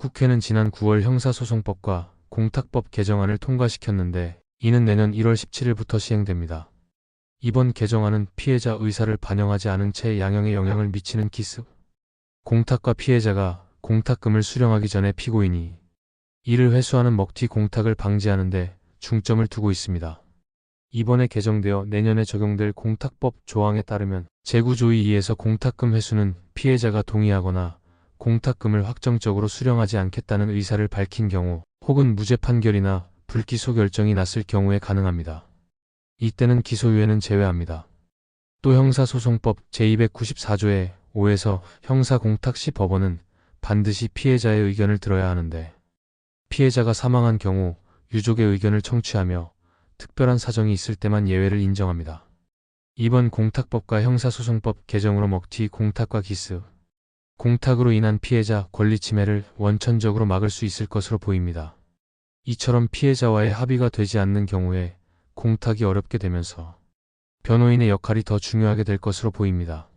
국회는 지난 9월 형사소송법과 공탁법 개정안을 통과시켰는데 이는 내년 1월 17일부터 시행됩니다. 이번 개정안은 피해자 의사를 반영하지 않은 채 양형에 영향을 미치는 기스, 공탁과 피해자가 공탁금을 수령하기 전에 피고인이 이를 회수하는 먹튀 공탁을 방지하는데 중점을 두고 있습니다. 이번에 개정되어 내년에 적용될 공탁법 조항에 따르면 재구조의 의해서 공탁금 회수는 피해자가 동의하거나 공탁금을 확정적으로 수령하지 않겠다는 의사를 밝힌 경우 혹은 무죄 판결이나 불기소 결정이 났을 경우에 가능합니다. 이때는 기소유예는 제외합니다. 또 형사소송법 제294조의 5에서 형사공탁 시 법원은 반드시 피해자의 의견을 들어야 하는데 피해자가 사망한 경우 유족의 의견을 청취하며 특별한 사정이 있을 때만 예외를 인정합니다. 이번 공탁법과 형사소송법 개정으로 먹튀 공탁과 기스, 공탁으로 인한 피해자 권리 침해를 원천적으로 막을 수 있을 것으로 보입니다. 이처럼 피해자와의 합의가 되지 않는 경우에 공탁이 어렵게 되면서 변호인의 역할이 더 중요하게 될 것으로 보입니다.